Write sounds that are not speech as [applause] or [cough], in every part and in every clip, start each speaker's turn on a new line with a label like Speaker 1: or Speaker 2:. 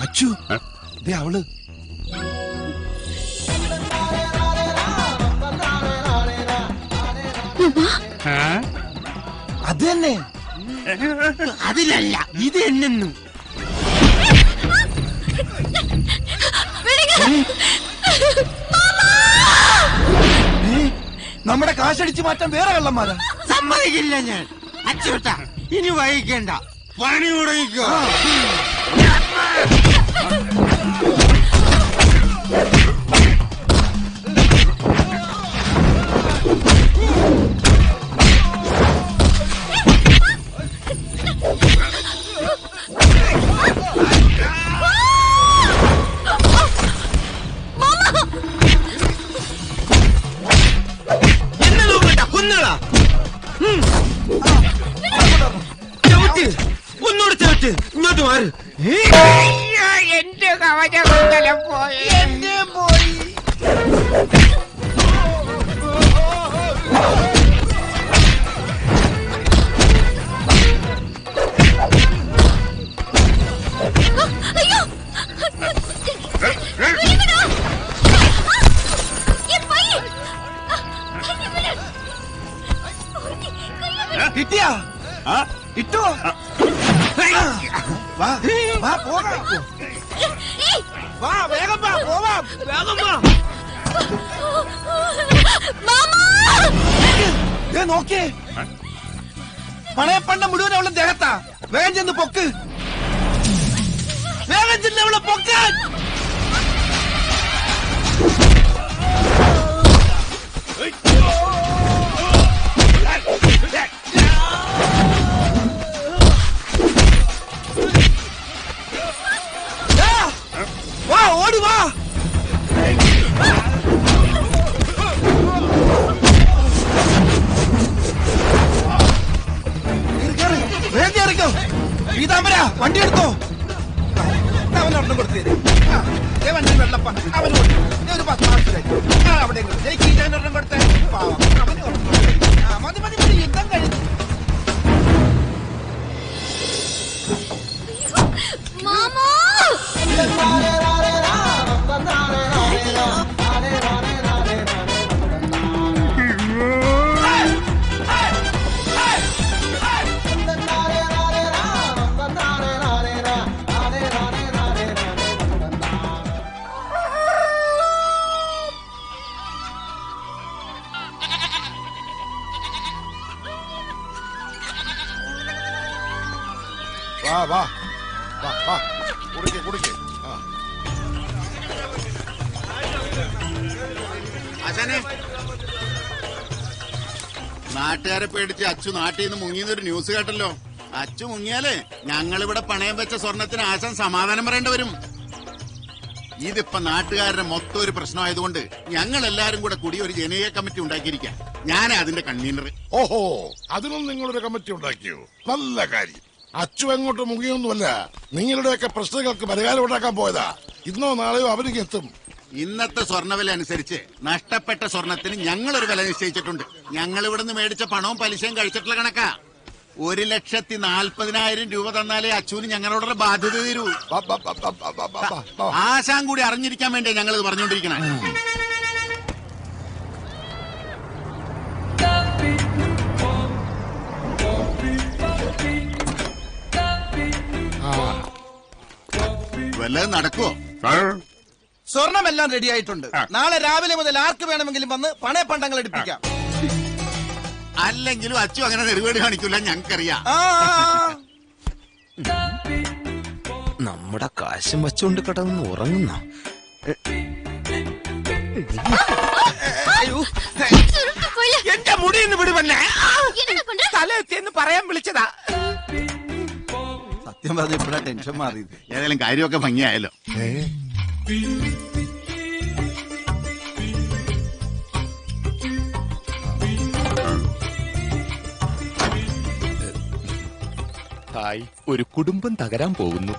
Speaker 1: അച്ചു ദേ അവൾ. അത് തന്നെ.
Speaker 2: അതിലല്ല ഇത് എന്നെന്നു.
Speaker 1: ഏ, നമ്മുടെ കാശടിച്ചു മാറ്റാൻ വേറെ കള്ളന്മാരാ.
Speaker 2: സമ്മതിക്കില്ല ഞാൻ. അച്ചോട്ട ഇനി വൈകിക്കണ്ട. പണി തുടങ്ങിക്കോ ഇങ്ങോട്ട് മാറി.
Speaker 3: എന്റെ കവചകുണ്ടലം പോയി.
Speaker 1: എന്നെ പോയി.
Speaker 4: അയ്യോ. വിളിവിടോ. ഈ പൈ. വിളി.
Speaker 1: കിട്ടിയാ? ഇട്ടോ? വാ വാ പോകാം. വാ വേഗം വാ പോവാം.
Speaker 2: വേഗം വാ.
Speaker 1: ദേ നോക്കേ പണയപ്പണ്ട മുഴുവൻ അവളെ ദേഹത്താ. വേഗം ചെന്ന് പൊക്ക്. വേഗം ചെന്ന് അവളെ പൊക്കാൻ.
Speaker 5: നാട്ടുകാരെ പേടിച്ച് അച്ചു നാട്ടിൽ നിന്ന് മുങ്ങിയെന്നൊരു ന്യൂസ് കേട്ടല്ലോ. അച്ചു മുങ്ങിയാലേ ഞങ്ങളിവിടെ പണയം വെച്ച സ്വർണത്തിന് ആശാൻ സമാധാനം പറയേണ്ടി വരും. ഇതിപ്പോ നാട്ടുകാരുടെ മൊത്തം ഒരു പ്രശ്നമായതുകൊണ്ട് ഞങ്ങൾ എല്ലാരും കൂടെ കൂടി ഒരു ജനകീയ കമ്മിറ്റി ഉണ്ടാക്കിയിരിക്കാം. ഞാൻ അതിന്റെ കൺവീനർ
Speaker 6: ഓഹോ അതിനും നിങ്ങളൊരു കമ്മിറ്റി ഉണ്ടാക്കിയോ? നല്ല കാര്യം. അച്ചു എങ്ങോട്ട് മുങ്ങിയൊന്നുമല്ല. നിങ്ങളുടെയൊക്കെ പ്രശ്നങ്ങൾക്ക് പരിഹാരം ഉണ്ടാക്കാൻ പോയതാ. ഇന്നോ നാളെയോ അവരിക്ക്
Speaker 5: ഇന്നത്തെ സ്വർണവില അനുസരിച്ച് നഷ്ടപ്പെട്ട സ്വർണത്തിന് ഞങ്ങൾ ഒരു വില നിശ്ചയിച്ചിട്ടുണ്ട്. ഞങ്ങൾ ഇവിടുന്ന് മേടിച്ച പണവും പലിശയും കഴിച്ചിട്ടുള്ള കണക്കാ. ഒരു ലക്ഷത്തി നാൽപ്പതിനായിരം രൂപ തന്നാലേ അച്ചുവിന് ഞങ്ങളോടുള്ള ബാധ്യത തീരൂ. ആശാൻ കൂടി അറിഞ്ഞിരിക്കാൻ വേണ്ടിയാ ഞങ്ങൾ ഇത് പറഞ്ഞുകൊണ്ടിരിക്കണേ വല്ലതും നടക്കുവോ?
Speaker 1: സ്വർണമെല്ലാം റെഡിയായിട്ടുണ്ട്. നാളെ രാവിലെ മുതൽ ആർക്ക് വേണമെങ്കിലും വന്ന് പണയപ്പണ്ടങ്ങൾ എടുപ്പിക്കാം.
Speaker 5: അല്ലെങ്കിലും അച്ചു അങ്ങനെ നെറുകേട് കാണിക്കൂല ഞങ്ങൾക്കറിയാം.
Speaker 2: നമ്മുടെ കാശും വച്ചുകൊണ്ട് കിടന്ന് ഉറങ്ങുന്ന. എന്റെ മുടി ഇന്ന് വിടുവല്ലേ തലയെത്തിയെന്ന് പറയാൻ വിളിച്ചതാ.
Speaker 1: സത്യം പറഞ്ഞ ഇപ്പഴാ ടെൻഷൻ മാറിയത്.
Speaker 5: ഏതായാലും കാര്യമൊക്കെ ഭംഗിയായല്ലോ.
Speaker 7: ഹായ് ഒരു കുടുംബം തകരാൻ പോകുന്നു.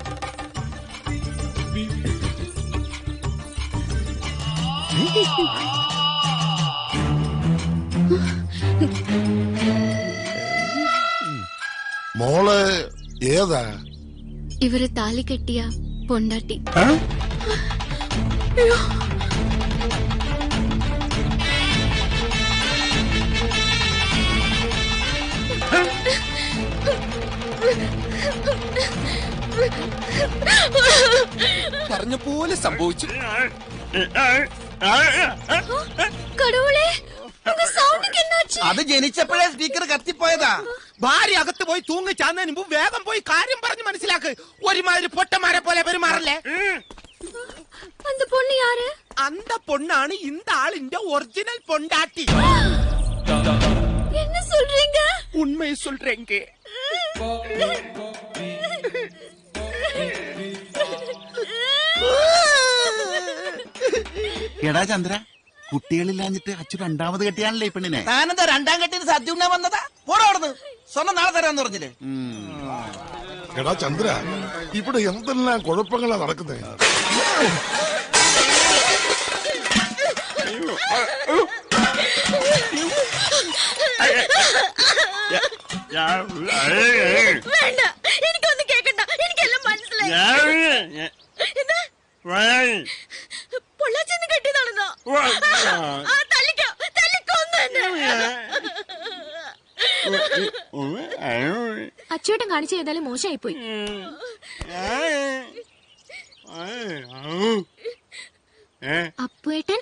Speaker 6: മോൾ ഏതാ?
Speaker 2: ഇവർ താലി കെട്ടിയ പൊണ്ടാട്ടി.
Speaker 3: പറഞ്ഞ പോലെ സംഭവിച്ചു.
Speaker 1: അത് ജനിച്ചപ്പോഴേ സ്പീക്കർ കത്തിപ്പോയതാ.
Speaker 3: ഭാര്യ അകത്ത് പോയി തൂങ്ങി ചാന്നതിന് മുമ്പ് വേഗം പോയി കാര്യം പറഞ്ഞ് മനസ്സിലാക്ക്. ഒരുമാതിരി പൊട്ടന്മാരെ പോലെ പെരുമാറല്ലേ?
Speaker 2: அந்த பொண்ணு யாரு
Speaker 3: അന്ത പൊണ്ണാണ് இந்த ആളിന്റെ ഒറിജിനൽ പൊണ്ടാട്ടി
Speaker 2: என்ன சொல்றீங்க
Speaker 3: ഉണ്മയെ சொல்றேங்க
Speaker 5: എടാ ചന്ദ്ര കുട്ടികളില്ലാഞ്ഞിട്ട് അച്ചു രണ്ടാമത് കെട്ടിയാണല്ലേ ഈ പെണ്ണിനെ
Speaker 1: താനെന്താ രണ്ടാം കെട്ടിന് സദ്യ ഉണ്ണാൻ വന്നതാ പോടാ അവിടുന്ന് സ്വർണ്ണം നാളെ തരാന്ന് പറഞ്ഞില്ലേ
Speaker 6: എടാ ചന്ദ്ര ഇവിടെ എന്തെല്ലാം കുഴപ്പങ്ങളാ നടക്കുന്നത്
Speaker 2: വേണ്ട എനിക്കൊന്നും കേക്കണ്ട. എനിക്കെല്ലാം മനസ്സിലായി. എന്താ? പൊള്ളാച്ചെന്ന് കെട്ടിയതാണെന്നോ തല്ലിക്കോ തല്ലിക്കൊന്നു അച്ചോട്ടൻ കാണിച്ചു ചെയ്താലും മോശമായി പോയി അപ്പുവേട്ടൻ?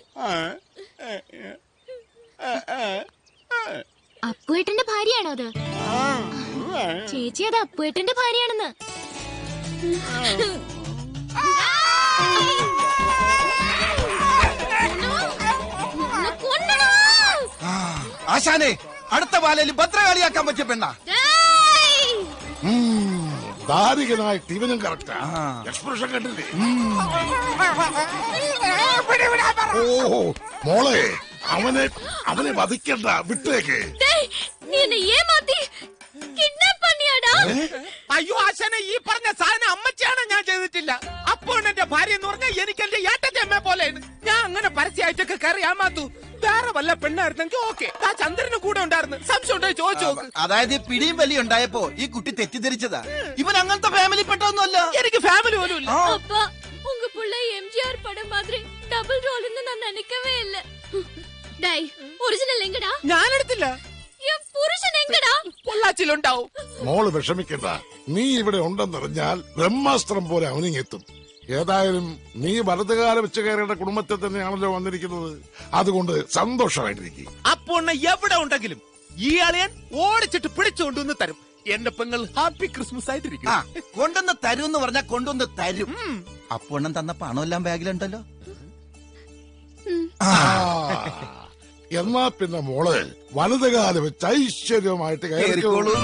Speaker 2: അപ്പുവേട്ടന്റെ ഭാര്യയാണോ അത്? ചേച്ചി അത് അപ്പുവേട്ടന്റെ ഭാര്യയാണെന്ന്.
Speaker 1: ആശാനെ അടുത്ത ബാലയിൽ ഭദ്രകാളിയാക്കാൻ പറ്റിയ പെണ്ണ.
Speaker 2: ഡേയ്!
Speaker 6: ദാരികനായിട്ട് ഇവനും കറക്റ്റാ എക്സ്പ്രഷൻ കണ്ടില്ലേ? ഓ മോളെ അവനെ അവനെ വധിക്കണ്ട വിട്ടേക്ക്.
Speaker 2: നീ എന്നെ ഏമാത്തി? കിഡ്നാപ്പ്
Speaker 3: അയ്യോ ആശാനെ ഈ പറഞ്ഞ സാധനം അമ്മച്ചാണ് ഞാൻ ചെയ്തിട്ടില്ല അപ്പോൾ എന്റെ ഭാര്യ എന്ന് പറഞ്ഞാൽ എനിക്ക് എന്റെ ഏട്ടന്റെ അമ്മ പോലെയാണ് ഞാൻ അങ്ങനെ പരസ്യമായിട്ടൊക്കെ കയറി ആമാത്തു വേറെ വല്ല പെണ്ണായിരുന്നെങ്കിൽ ഓക്കെ ആ ചന്ദ്രന് കൂടെ ഉണ്ടായിരുന്നു സംശയം ഉണ്ടോ ചോദിച്ചു നോക്ക്
Speaker 1: അതായത് ഈ പിടിയും വലിയ ഉണ്ടായപ്പോ ഈ കുട്ടി തെറ്റിദ്ധരിച്ചതാ ഇവൻ അങ്ങനത്തെ ഫാമിലി പെട്ടൊന്നുമല്ല
Speaker 3: എനിക്ക് ഫാമിലി പോലും ഇല്ല
Speaker 2: அப்பா உங்க புள்ள எம்ஜிஆர் படம் மாதிரி டபுள் ரோல்னு நான் நினைக்கவே இல்ல டை ஒரிஜினல் எங்கடா
Speaker 3: ഞാനെടുത്തില്ല
Speaker 2: என் புருஷன் எங்கடா
Speaker 3: പൊള്ളാച്ചിലുണ്ടാവും.
Speaker 6: മോൾ വിഷമിക്കണ്ട. നീ ഇവിടെ ഉണ്ടെന്നറിഞ്ഞാൽ ബ്രഹ്മാസ്ത്രം പോലെ അവനിങ്ങെത്തും. ഏതായാലും നീ വലതുകാല വെച്ചുകാരുടെ കുടുംബത്തിൽ തന്നെയാണല്ലോ വന്നിരിക്കുന്നത്. അതുകൊണ്ട് സന്തോഷമായിട്ടിരിക്കും.
Speaker 3: അപ്പൊണ്ണ എവിടെ ഉണ്ടെങ്കിലും ഈ അളിയൻ ഓടിച്ചിട്ട് പിടിച്ചുകൊണ്ടുവന്ന് തരും. എന്റെ പെങ്ങൾ ഹാപ്പി ക്രിസ്മസ് ആയിട്ടിരിക്കും.
Speaker 1: കൊണ്ടുവന്ന് തരും എന്ന് പറഞ്ഞാൽ കൊണ്ടുവന്ന് തരും. അപ്പൊണ്ണം തന്ന പണമെല്ലാം ബാഗിലുണ്ടല്ലോ.
Speaker 6: ആ, എന്നാ പിന്നെ മോൾ വലതുകാല വെച്ച് ഐശ്വര്യമായിട്ട് കയറിക്കോളൂ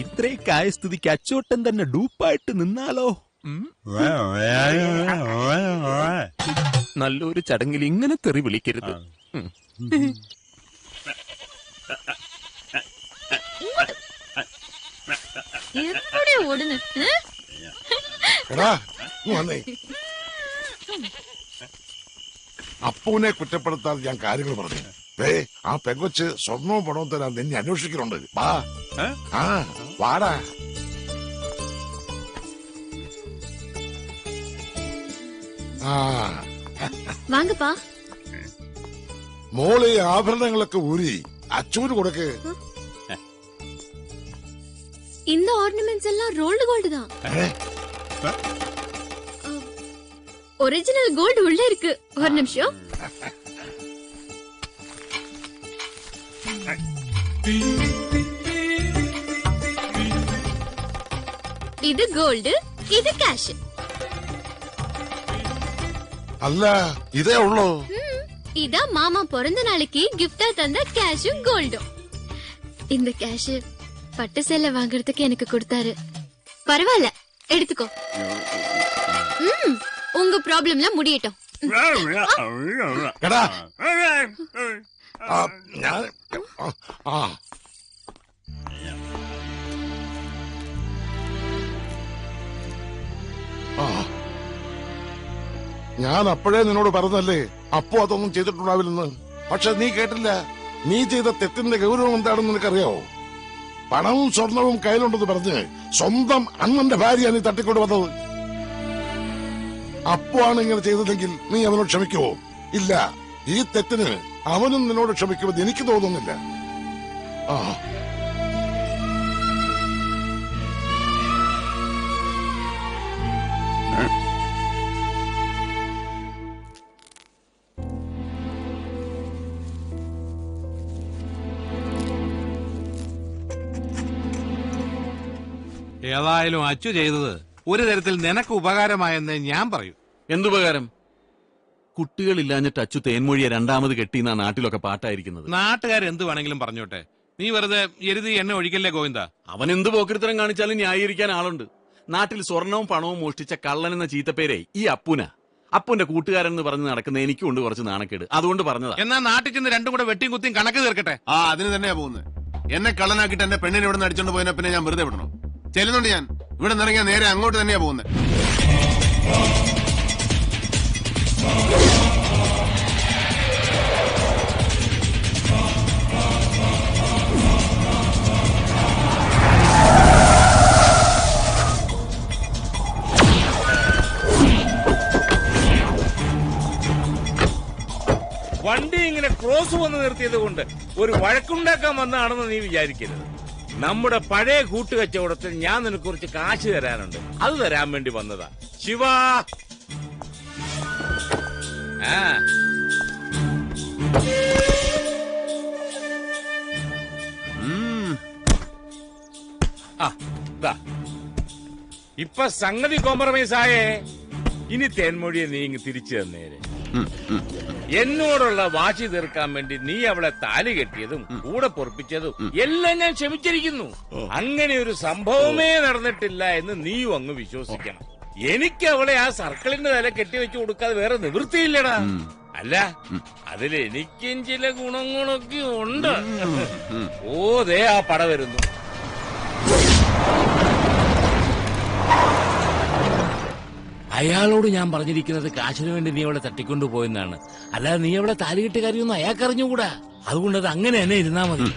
Speaker 7: ഇത്രയൊക്കെ ആയ സ്ഥിതിക്ക് അച്ചോട്ടൻ തന്നെ ഡൂപ്പായിട്ട് നിന്നാലോ? നല്ലൊരു ചടങ്ങിൽ ഇങ്ങനെ തെറി വിളിക്കരുത്.
Speaker 6: അപ്പൂനെ കുറ്റപ്പെടുത്താതെ ഞാൻ കാര്യങ്ങൾ പറഞ്ഞു. ഏ ആ പെങ്കൊച്ച് സ്വർണവും പണവും തരാൻ നിന്നെ അന്വേഷിക്കുന്നുണ്ട്. വാ. ആ വാടാ. ആ
Speaker 2: வாங்கப்பா
Speaker 6: മോള് ഈ ആഭരണങ്ങളൊക്കെ ഊരി അച്ചൂര് കൊടുക്ക്
Speaker 2: இந்த ஆர்னமெண்ட்ஸ் எல்லாம் ரோல்டு கோல்டு தான்
Speaker 6: ഏ?
Speaker 2: ஒரிஜினல் கோல்டு உள்ள இருக்கு ஒரு நிமிஷம் இது கோல்டு இது கேஷ்
Speaker 6: അല്ല ഇതേ ഉള്ളൂ
Speaker 2: இதான் மாமா பிறந்த நாளைக்கு கிஃப்டா தந்த கேஷும் கோல்டும் இந்த கேஷ் பட்டு சேலை வாங்குறதுக்கு எனக்கு கொடுத்தாரு பரவாயில்ல எடுத்துக்கோ ம், உங்க ப்ராப்ளம்லாம் முடியட்டும்
Speaker 6: എടാ ആ, ഞാൻ ആ, ആ ആ. ഞാൻ അപ്പോഴേ നിന്നോട് പറഞ്ഞല്ലേ അപ്പോ അതൊന്നും ചെയ്തിട്ടുണ്ടാവില്ലെന്ന്. പക്ഷെ നീ കേട്ടില്ല. നീ ചെയ്ത തെറ്റിന്റെ ഗൗരവം എന്താണെന്ന് നിനക്കറിയാവോ? പണവും സ്വർണവും കയ്യിലുണ്ടെന്ന് പറഞ്ഞ് സ്വന്തം അണ്ണന്റെ ഭാര്യ നീ തട്ടിക്കൊണ്ട് വന്നത്. അപ്പോ ആണ് ഇങ്ങനെ ചെയ്തതെങ്കിൽ നീ അവനോട് ക്ഷമിക്കുവോ? ഇല്ല. ഈ തെറ്റിന് അവനും നിന്നോട് ക്ഷമിക്കുമെന്ന് എനിക്ക് തോന്നുന്നില്ല. ആ
Speaker 3: ഏതായാലും അച്ചു ചെയ്തത് ഒരു തരത്തിൽ നിനക്ക് ഉപകാരമായെന്ന് ഞാൻ പറയൂ.
Speaker 8: എന്തുപകാരം? കുട്ടികളില്ലാഞ്ഞിട്ട് അച്ചു തേൻമൊഴിയെ രണ്ടാമത് കെട്ടിന്ന നാട്ടിലൊക്കെ പാട്ടായിരിക്കുന്നത്.
Speaker 3: നാട്ടുകാർ എന്ത് വേണമെങ്കിലും പറഞ്ഞോട്ടെ. നീ വെറുതെ എരുതി എന്നെ ഒഴിക്കല്ലേ ഗോവിന്ദ?
Speaker 8: അവൻ എന്ത് പോക്കിരിത്തരം കാണിച്ചാലും ന്യായീകരിക്കാൻ ആളുണ്ട്. നാട്ടിൽ സ്വർണവും പണവും മോഷ്ടിച്ച കള്ളൻ എന്ന ചീത്തപ്പേരെ ഈ അപ്പുന. അപ്പുന്റെ കൂട്ടുകാരൻ എന്ന് പറഞ്ഞ് നടക്കുന്ന എനിക്കും ഉണ്ട് കുറച്ച് നാണക്കേട്. അതുകൊണ്ട് പറഞ്ഞതാ.
Speaker 3: എന്നാ നാട്ടിൽ ചെന്ന് രണ്ടും കൂടെ വെട്ടിയും കുത്തിയും കണക്ക് തീർക്കട്ടെ?
Speaker 9: ആ അതിന് തന്നെയാ പോകുന്നത്. എന്നെ കള്ളനാക്കിട്ട് എന്റെ പെണ്ണിനെ ഇവിടെ നിന്ന് അടിച്ചോണ്ട് പോയതിനെ പിന്നെ ഞാൻ വെറുതെ വിടണോ? ചെല്ലുന്നുണ്ട് ഞാൻ. ഇവിടെ നിറങ്ങിയാൽ നേരെ അങ്ങോട്ട് തന്നെയാ പോകുന്നത്
Speaker 10: വണ്ടി ഇങ്ങനെ ക്രോസ് വന്ന് നിർത്തിയത് കൊണ്ട് ഒരു വഴക്കുണ്ടാക്കാൻ വന്നതാണെന്ന് നീ വിചാരിക്കരുത്. നമ്മുടെ പഴയ കൂട്ടുകച്ചവടത്തിൽ ഞാൻ നിനക്ക് കുറച്ച് കാശ് തരാനുണ്ട്. അത് തരാൻ വേണ്ടി വന്നതാ. ശിവ! ആ. ഇപ്പൊ സംഗതി കോംപ്രമൈസ് ആയേ ഇനി തേൻമൊഴിയെ നീ ഇങ്ങ് തിരിച്ചു തന്നേരെ. എന്നോടുള്ള വാശി തീർക്കാൻ വേണ്ടി നീ അവളെ താലി കെട്ടിയതും കൂടെ പൊറപ്പിച്ചതും എല്ലാം ഞാൻ ക്ഷമിച്ചിരിക്കുന്നു. അങ്ങനെ ഒരു സംഭവമേ നടന്നിട്ടില്ല എന്ന് നീയും അങ്ങ് വിശ്വസിക്കണം. എനിക്ക് അവളെ ആ സർക്കിളിന്റെ തല കെട്ടിവെച്ച് കൊടുക്കാതെ വേറെ നിവൃത്തിയില്ലടാ. അല്ല അതിൽ എനിക്കും ചില ഗുണങ്ങളൊക്കെ ഉണ്ട്. ഓ ദേ ആ പട വരുന്നു. അയാളോട് ഞാൻ പറഞ്ഞിരിക്കുന്നത് കാശിന് വേണ്ടി നീ അവളെ തട്ടിക്കൊണ്ടു പോയെന്നാണ് അല്ലാതെ നീ അവളെ താലികെട്ട് കാര്യമൊന്നും അയാൾക്ക് അറിഞ്ഞുകൂടാ അതുകൊണ്ട് അത് അങ്ങനെ തന്നെ ഇരുന്നാ മതി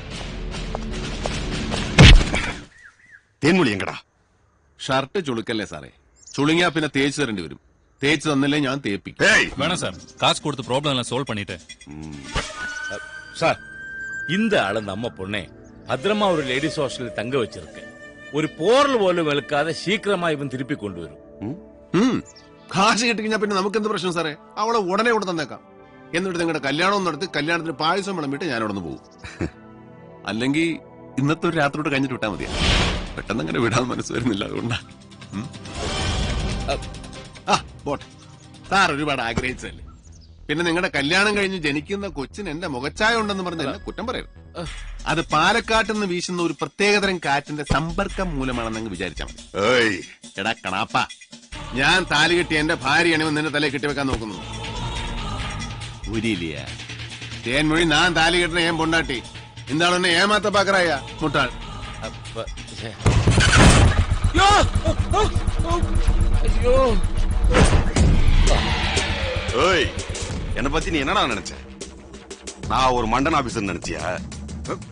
Speaker 9: തേൻമൊഴി എങ്കടാ ഷർട്ട് ചുളുക്കല്ലേ സാറേ ചുളുങ്ങിയാ പിന്നെ തേച്ച് തരേണ്ടി വരും തേച്ച് തന്നില്ലേ ഞാൻ തേപ്പിക്കും
Speaker 11: வேணாம் சார் காசு கொடுத்து ப்ராப்ளம் எல்லாம் சால்வ் பண்ணிட்டேன்
Speaker 10: சார் இந்த ஆளு நம்ம பொண்ணே பத்திரமா ஒரு லேடிஸ் ஹாஸ்டலில் தங்க வச்சிருக்கு ഒരു പോറൽ പോലും വെളുക്കാതെ ശീഘ്രമായി ഇവൻ തിരുപ്പി കൊണ്ടുവരും
Speaker 9: ഉം. കാശ് കിട്ടിക്കഴിഞ്ഞാൽ പിന്നെ നമുക്ക് എന്ത് പ്രശ്നം സാറേ? അവളെ ഉടനെ ഇവിടെ തന്നേക്കാം. എന്നിട്ട് നിങ്ങളുടെ കല്യാണം നടത്തി കല്യാണത്തിന് പായസം വിളമ്പിട്ട് ഞാൻ അവിടെ നിന്ന് പോകും [laughs] അല്ലെങ്കിൽ ഇന്നത്തെ ഒരു രാത്രിയോട് കഴിഞ്ഞിട്ട് വിട്ടാൽ മതിയാ. പെട്ടെന്ന് അങ്ങനെ വിടാൻ മനസ്സ് വരുന്നില്ല അതുകൊണ്ടാണ് ആ പോട്ടെ. സാർ ഒരുപാട് ആഗ്രഹിച്ചല്ലേ പിന്നെ നിങ്ങളുടെ കല്യാണം കഴിഞ്ഞ് ജനിക്കുന്ന കൊച്ചിന് എന്റെ മുഖച്ചായ ഉണ്ടെന്ന് പറഞ്ഞ് എന്നെ കുറ്റം പറയരുത്. അത് പാലക്കാട്ട് നിന്ന് വീശുന്ന ഒരു പ്രത്യേകതരം കാറ്റിന്റെ സമ്പർക്കം മൂലമാണെന്ന് വിചാരിച്ചാൽ മതി.
Speaker 6: ഏയ്.
Speaker 9: എടാ കണാപ്പ. ഞാൻ താലി കെട്ടി എന്റെ ഭാര്യ അണിവൻ നിന്നെ തലയിൽ കെട്ടിവെക്കാൻ നോക്കുന്നു ഉരിയില്ല തേൻമൊഴി ഞാൻ താലി കെട്ടണ ഏൻ പൊണ്ടാട്ടി എന്താണ് ഏമാത്ത പാക്കറായ മുട്ടാൾ
Speaker 10: അപ്പ, ഛെ. യ്യോ! ഓ, ഓ, ഓ. അയ്യോ
Speaker 12: ஏய் என்னை பத்தி நீ என்னடா நினைச்ச நான் ஒரு மண்டன் ஆபீசர் நினைச்சியா ஹம்?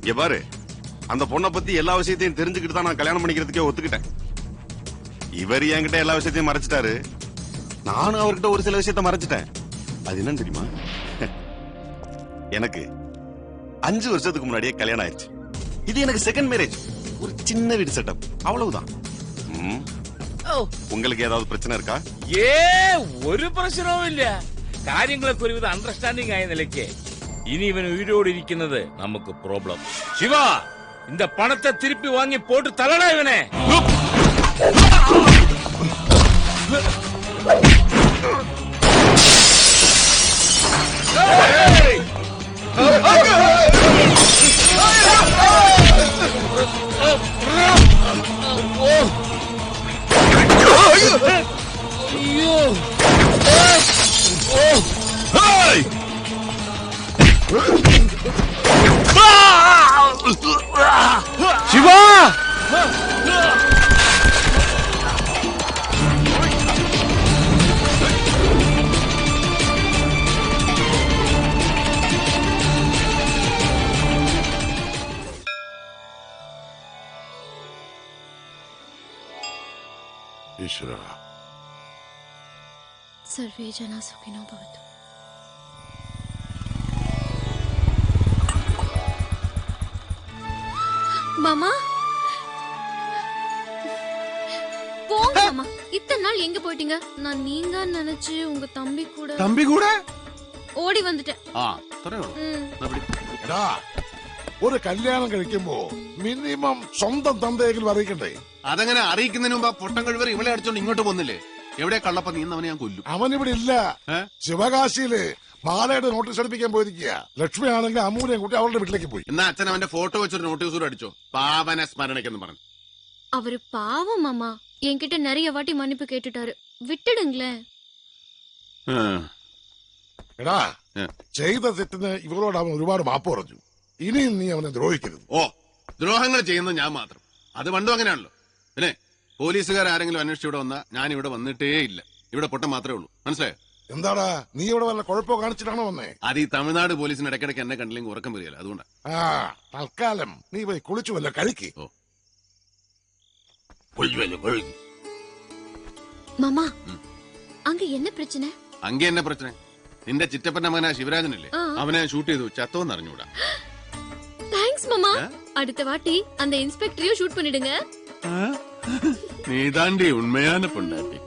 Speaker 12: இங்க பாரு அந்த பொண்ணை பத்தி எல்லா விஷயத்தையும் தெரிஞ்சுக்கிட்டு தான் நான் கல்யாணம் பண்ணிக்கிறதுக்கே ஒத்துக்கிட்டேன் இவர் என்கிட்ட எல்லா விஷயத்தையும் மறைச்சிட்டாரு நானும் அவர்கிட்ட ஒரு சில விஷயத்த மறைச்சிட்டேன் அது என்னன்னு தெரியுமா [laughs] எனக்கு அஞ்சு வருஷத்துக்கு முன்னாடியே கல்யாணம் ஆயிடுச்சு இது எனக்கு செகண்ட் மேரேஜ் ஒரு சின்ன வீடு செட்டப் அவ்வளவுதான் ம். உங்களுக்கு ஏதாவது பிரச்சனை இருக்கா
Speaker 10: ഏ ഒരു പ്രശ്നവുമില്ല കാര്യങ്ങളൊക്കെ ഒരുവിധ അണ്ടർസ്റ്റാൻഡിംഗ് ആയ നിലയ്ക്ക് ഇനി ഇവൻ ഉയരോടിരിക്കുന്നത് നമുക്ക് പ്രോബ്ലം ശിവ இந்த പണത്തെ തിരുപ്പി വാങ്ങി പോട്ട് തള്ളട ഇവനെ
Speaker 6: Oh!
Speaker 2: സർവേ ജന സുഖിനോ ഭവതു மாமா போங்க மாமா இத்தனை நாள் எங்க போயிட்டீங்க நான் நீங்க நினைச்சு உங்க தம்பி கூட
Speaker 1: തമ്പി കൂടെ
Speaker 2: ஓடி வந்துட்டேன்
Speaker 9: ആ അത്രേ ഉള്ളൂ
Speaker 2: ம்.
Speaker 9: എന്നാ പിടി.
Speaker 6: എടാ ഒരു കല്യാണം കഴിക്കുമ്പോ മിനിമം സ്വന്തം തന്തയെങ്കിലും അറിയിക്കണ്ടേ
Speaker 9: അതങ്ങനെ അറിയിക്കുന്നതിന് മുമ്പ് ആ പൊട്ടം കഴിവർ ഇവളെ അടിച്ചോണ്ട് ഇങ്ങോട്ട് പോന്നില്ലേ എവിടെ കള്ളപ്പ നീ അവനെ ഞാൻ കൊല്ലും
Speaker 6: അവൻ ഇവിടെ ഇല്ല ശിവകാശിയില് ബാലയുടെ നോട്ടീസ് അടിപ്പിക്കാൻ പോയിരിക്കുക ലക്ഷ്മി ആണെങ്കിൽ അമ്മൂനെയും കൂട്ടി അവളുടെ വീട്ടിലേക്ക് പോയി
Speaker 9: എന്നാ അച്ഛൻ അവന്റെ ഫോട്ടോ വെച്ചൊരു നോട്ടീസ് കൂടെ അടിച്ചോ പാവന സ്മരണയ്ക്കെന്ന് പറഞ്ഞു
Speaker 2: அவரு பாவம் மாமா என்கிட்ட நிறைய வாட்டி மன்னிப்பு கேட்டுட்டாரு விட்டுடுங்களேன்
Speaker 6: എടാ ചെയ്ത തെറ്റിന് ഇവളോട് അവൻ ഒരുപാട് മാപ്പ് പറഞ്ഞു ഇനിയും നീ അവനെ ദ്രോഹിക്കരുത്
Speaker 9: ഓ ദ്രോഹങ്ങൾ ചെയ്യുന്നത് ഞാൻ മാത്രം അത് പണ്ടും അങ്ങനെയാണല്ലോ പിന്നെ പോലീസുകാർ ആരെങ്കിലും അന്വേഷിച്ച് ഇവിടെ വന്നാ ഞാൻ ഇവിടെ വന്നിട്ടേ ഇല്ല ഇവിടെ പൊട്ടം മാത്രമേ ഉള്ളൂ മനസ്സിലായോ
Speaker 6: എന്താടാ നീ ഇവിടെ വല്ല കുഴപ്പമോ കാണിച്ചിട്ടാണോ വന്നേ
Speaker 9: അത് ഈ തമിഴ്നാട് പോലീസിന് ഇടയ്ക്കിടയ്ക്ക് എന്നെ കണ്ടില്ലെങ്കിൽ ഉറക്കം വരികയില്ല അതുകൊണ്ടാ
Speaker 6: ആ തൽക്കാലം നീ പോയി കുളിച്ചു വല്ല കഴിക്ക്
Speaker 2: மாமா அங்க என்ன பிரச்சனை
Speaker 9: അങ്കി എന്നെ പ്രശ്നം നിന്റെ ചിറ്റപ്പന്റെ മകനാ ശിവരാജനല്ലേ
Speaker 2: ആ.
Speaker 9: അവനെ ഷൂട്ട് ചെയ്തു ചത്തോന്ന് അറിഞ്ഞൂടാ
Speaker 2: தேங்க்ஸ் மாமா அடுத்த வாட்டி அந்த இன்ஸ்பெக்டரையும் ஷூட் பண்ணிடுங்க
Speaker 9: നീ താണ്ടി ഉണ്മയാന പൊണ്ടാട്ടി.